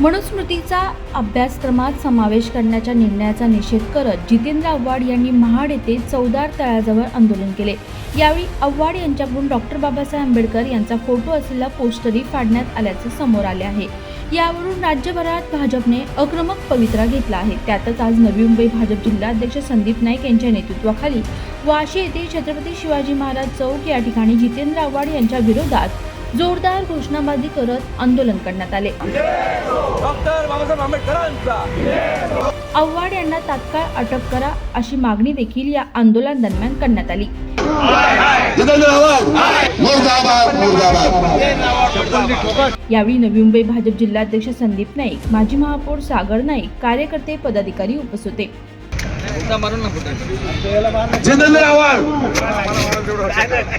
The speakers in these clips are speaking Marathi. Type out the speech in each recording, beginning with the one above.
मनुस्मृतीचा अभ्यासक्रमात समावेश करण्याच्या निर्णयाचा निषेध करत जितेंद्र आव्हाड यांनी महाड येथे चौदार तळाजवळ आंदोलन केले. यावेळी आव्हाड यांच्याकडून डॉक्टर बाबासाहेब आंबेडकर यांचा फोटो असलेला पोस्टरही फाडण्यात आल्याचे समोर आले आहे. यावरून राज्यभरात भाजपने आक्रमक पवित्रा घेतला आहे. त्यातच आज नवी मुंबई भाजप जिल्हाध्यक्ष संदीप नाईक यांच्या नेतृत्वाखाली वाशी येथे छत्रपती शिवाजी महाराज चौक या ठिकाणी जितेंद्र आव्हाड यांच्या विरोधात जोरदार घोषणाबाजी करत आंदोलन करण्यात आले. डॉक्टर बाबासाहेब आंबेडकरांचा. आव्हाड यांना तात्काळ अटक करा अशी मागणी देखील या आंदोलन दरम्यान करण्यात आली. यावेळी नवी मुंबई भाजप जिल्हाध्यक्ष संदीप नाईक माजी महापौर सागर नाईक कार्यकर्ते पदाधिकारी उपस्थित होते. जितेंद्र आव्हाड.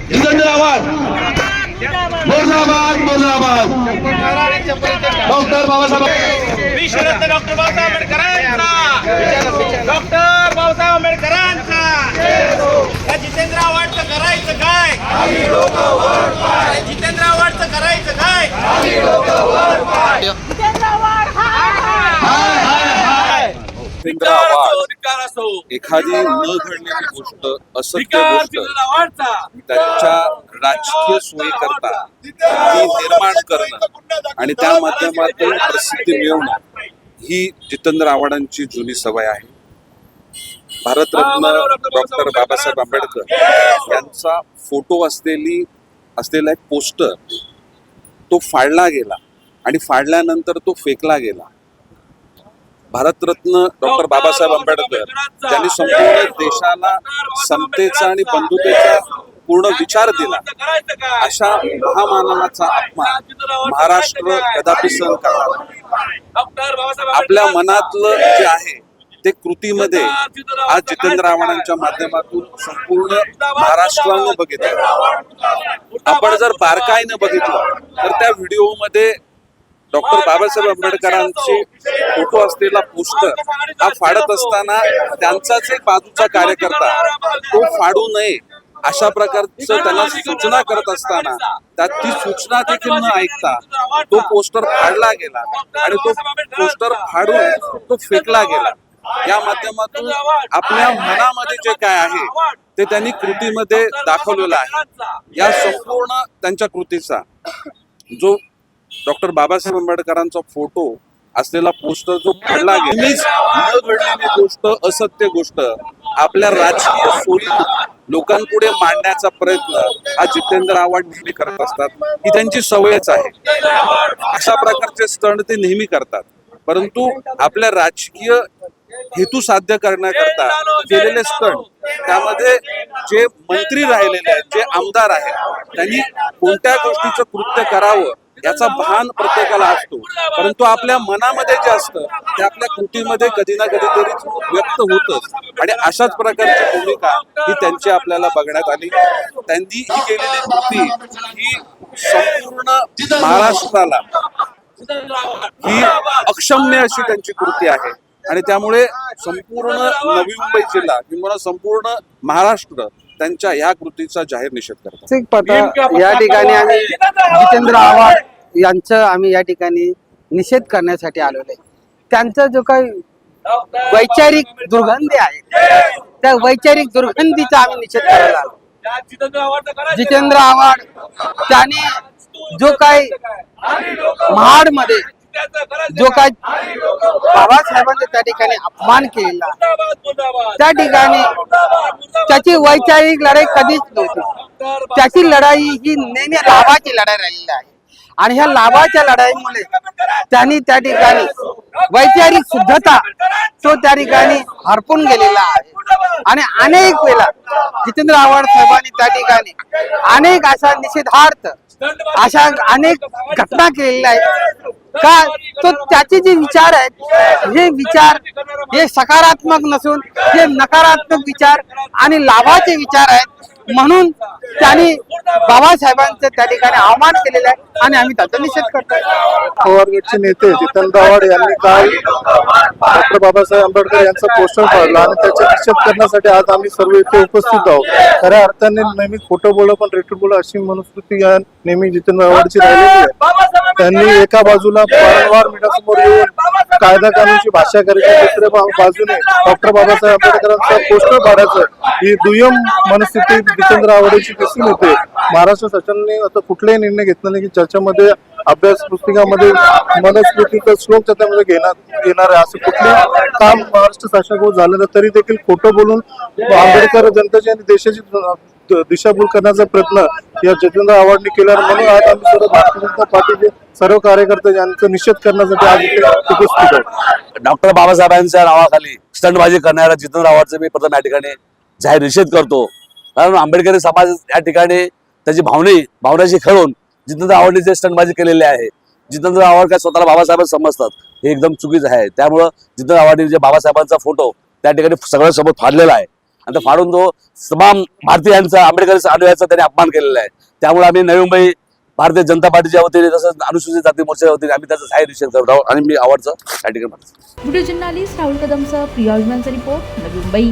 जितेंद्र आव्हाड. मुर्दाबाद डॉक्टर बाबासाहेब मी शरद डॉक्टर बाबासाहेब आंबेडकरांचा. डॉक्टर बाबासाहेब आंबेडकरांचा. जितेंद्र आव्हाडचं करायचं काय? जितेंद्र आव्हाडचं करायचं काय? जितेंद्र आव्हाड धिक्कार असो एखादी न घडलेली गोष्ट असत्य गोष्ट त्यांच्या राजकीय सोयी करता ती निर्माण करणं आणि त्या माध्यमातून प्रसिद्धी मिळवणं ही जितेंद्र आव्हाडांची जुनी सवय आहे. भारतरत्न डॉक्टर बाबासाहेब आंबेडकर यांचा फोटो असलेली असलेला एक पोस्टर तो फाडला गेला आणि फाडल्यानंतर तो फेकला गेला. भारतरत्न डॉक्टर बाबासाहेब आंबेडकर त्यांनी संपूर्ण देशाला समतेचा आणि बंधुतेचा पूर्ण विचार दिला. अशा महामानवाचा अपमान महाराष्ट्र कदापि सहन करणार आपल्या. मनातलं जे आहे ते कृतीमध्ये आज जितेंद्र आव्हाडांच्या माध्यमातून संपूर्ण महाराष्ट्रानं बघितलं. आपण जर बारकाईनं बघितलं तर त्या व्हिडिओमध्ये डॉक्टर बाबासाहेब आंबेडकरांचे फोटो असलेला पोस्टर हा फाडत असताना त्यांचाच एक बाजूचा कार्यकर्ता तो फाडू नये अशा प्रकारचं त्यांना सूचना करत असताना त्यात ती सूचना देखील न ऐकता तो पोस्टर फाडला गेला आणि तो पोस्टर फाडून तो फेकला गेला. या माध्यमातून आपल्या मनामध्ये जे काय आहे ते त्यांनी कृतीमध्ये दाखवलेलं आहे. या संपूर्ण त्यांच्या कृतीचा जो डॉक्टर बाबासाहेब आंबेडकरांचा फोटो असलेला पोस्टर जो फाडला गेला गोष्ट असत्य गोष्ट आपल्या राजकीय सोयी लोकांपुढे मांडण्याचा प्रयत्न हा जितेंद्र आव्हाड नेहमी करत असतात. ही त्यांची सवयच आहे. अशा प्रकारचे स्टंट ते नेहमी करतात. परंतु आपल्या राजकीय हेतू साध्य करण्याकरता केलेले स्टंट त्यामध्ये जे मंत्री राहिलेले आहेत जे आमदार आहेत त्यांनी कोणत्या गोष्टीचं कृत्य करावं याचा भान प्रत्येकाला असतो. परंतु आपल्या मनामध्ये जे असतं ते आपल्या कृतीमध्ये कधी ना कधीतरी व्यक्त होतच. आणि अशाच प्रकारची भूमिका ही त्यांची आपल्याला बघण्यात आली. त्यांनी ही केलेली कृती ही संपूर्ण महाराष्ट्राला ही अक्षम्य अशी त्यांची कृती आहे. आणि त्यामुळे संपूर्ण नवी मुंबई जिल्हा किंवा संपूर्ण महाराष्ट्र त्यांच्या या कृतीचा जाहीर निषेध पत्र या ठिकाणी आम्ही जितेंद्र आव्हाड यांचं आम्ही या ठिकाणी निषेध करण्यासाठी आलेलो आहे. त्यांचा जो काही वैचारिक दुर्गंधी आहे त्या वैचारिक दुर्गंधीचा आम्ही निषेध करायला आलो. जितेंद्र आव्हाड त्यांनी जो काही महाडमध्ये जो काही बाबासाहेबांचा त्या ठिकाणी अपमान केलेला आहे, त्या ठिकाणी त्याची वैचारिक लढाई कधीच नव्हती. त्याची लढाई ही नेहमी लाभाची लढाई राहिलेली आहे. आणि ह्या लाभाच्या लढाईमुळे त्यांनी त्या ठिकाणी वैचारिक शुद्धता तो त्या ठिकाणी हरपून गेलेला आहे. आणि अनेक वेळा जितेंद्र आव्हाड साहेबांनी त्या ठिकाणी अनेक अशा निषेधार्थ अशा अनेक घटना केलेल्या आहेत. का? तो त्याचे जे विचार आहेत हे विचार हे सकारात्मक नसून हे नकारात्मक विचार आणि लाभाचे विचार आहेत म्हणून त्यांनी बाबासाहेबांचं त्या ठिकाणी आव्हान केलेलं आहे आणि आम्ही त्याचा निषेध करतो पवार गटचे नेते जितन आव्हाड यांनी काल डॉक्टर बाबासाहेब आंबेडकर यांचं पोस्टर पाडलं आणि त्याचा निषेध करण्यासाठी आज आम्ही सर्व इथे उपस्थित आहोत. खऱ्या अर्थाने नेहमी खोटं बोलं पण रेटू बोलं अशी मनुस्मृती या नेहमी जितन आव्हाडची राहिलेली आहे. त्यांनी एका बाजूला वारंवार मीडियासमोर येऊन कायदा कानूनची भाषा करायची दुसऱ्या बाजूने डॉक्टर बाबासाहेब आंबेडकरांचा पोस्टर पाडायचं. ही दुय्यम मनस्थिती जितेंद्र आव्हाडेची दिसून येते. महाराष्ट्र शासनाने आता कुठलाही निर्णय घेतला नाही की ज्याच्यामध्ये अभ्यास पुस्तिकामध्ये मनस्मृतीचा श्लोक त्याच्यामध्ये घेणार येणार आहे. असं कुठलंही काम महाराष्ट्र शासनाकडून झालं तरी देखील खोटं बोलून आंबेडकर जनतेची आणि देशाची दिशाभूल करण्याचा प्रयत्न या जितेंद्र आव्हाडने केल्यावर म्हणून आज आम्ही सर्व भारतीय जनता पार्टीचे सर्व कार्यकर्ते यांचा निषेध करण्यासाठी आज इथे उपस्थित आहोत. डॉक्टर बाबासाहेबांच्या नावाखाली स्टंटबाजी करणाऱ्या जितेंद्र आव्हाडचं मी प्रथम या ठिकाणी जाहीर निषेध करतो. कारण आंबेडकरी समाज या ठिकाणी त्याची भावने भावनाशी खेळून जितेंद्र आव्हाडने जे स्टंटबाजी केलेली आहे जितेंद्र आव्हाड काय स्वतःला बाबासाहेब समजतात हे एकदम चुकीचं आहे. त्यामुळं जितेंद्र आव्हाडने जे बाबासाहेबांचा फोटो त्या ठिकाणी सगळ्यांसोबत फाडलेला आहे. आणि तो फाडून तो तमाम भारतीयांचा आंबेडकरांचा अनुयायाचा त्यांनी अपमान केलेला आहे. त्यामुळे आम्ही नवी मुंबई भारतीय जनता पार्टीच्या वतीने तसंच अनुसूचित जाती मोर्चाच्या वतीने आम्ही त्याचा जाहीर निषेध करत आहोत आणि मी आवडचं या ठिकाणी व्हिडिओ जर्नालिस्ट राहुल कदमचा प्रिया रिपोर्ट नवी मुंबई.